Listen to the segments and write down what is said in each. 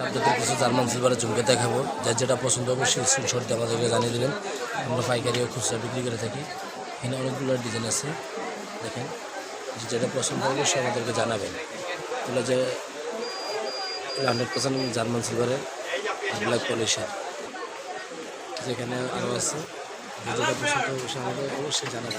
আপনাদের কিছু জার্মান সিলভারের ঝুমকে দেখাবো। যার যেটা পছন্দ হবে সেই স্ক্রিনশট আমাদেরকে জানিয়ে দিলেন আমরা পাইকারিও খুচরা বিক্রি করে থাকি। এখানে অনেকগুলো ডিজাইন আছে। দেখেন যেটা পছন্দ হবে সে আমাদেরকে জানাবেন। এগুলো যে হান্ড্রেড পার্সেন্ট জার্মান সিলভারের ব্ল্যাক পলিশার যেখানে আরও আছে। যেটা পছন্দ হবে সে আমাদের অবশ্যই জানাবেন।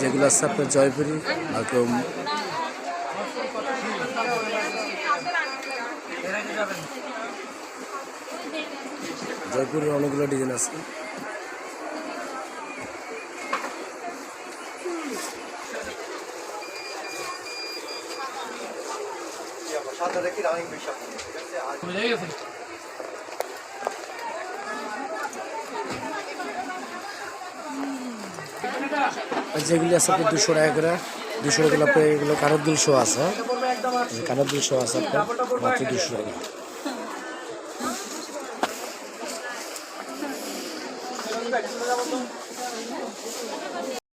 যেগুলো আছে আপনার জয়পুরি আর কেউ জয়পুরের অনেকগুলো ডিজাইন আছে। সাদা রেখে রানিং বিশ্বাস ঠিক আছে? আর আর যেগুলি আছে আপনার দুশো টাকা করে দুশো টাকা আপনার এগুলো কানের দুল শো আছে হ্যাঁ? এই যে কানের দুল শো আছে আপনার মাত্র দুশো টাকা।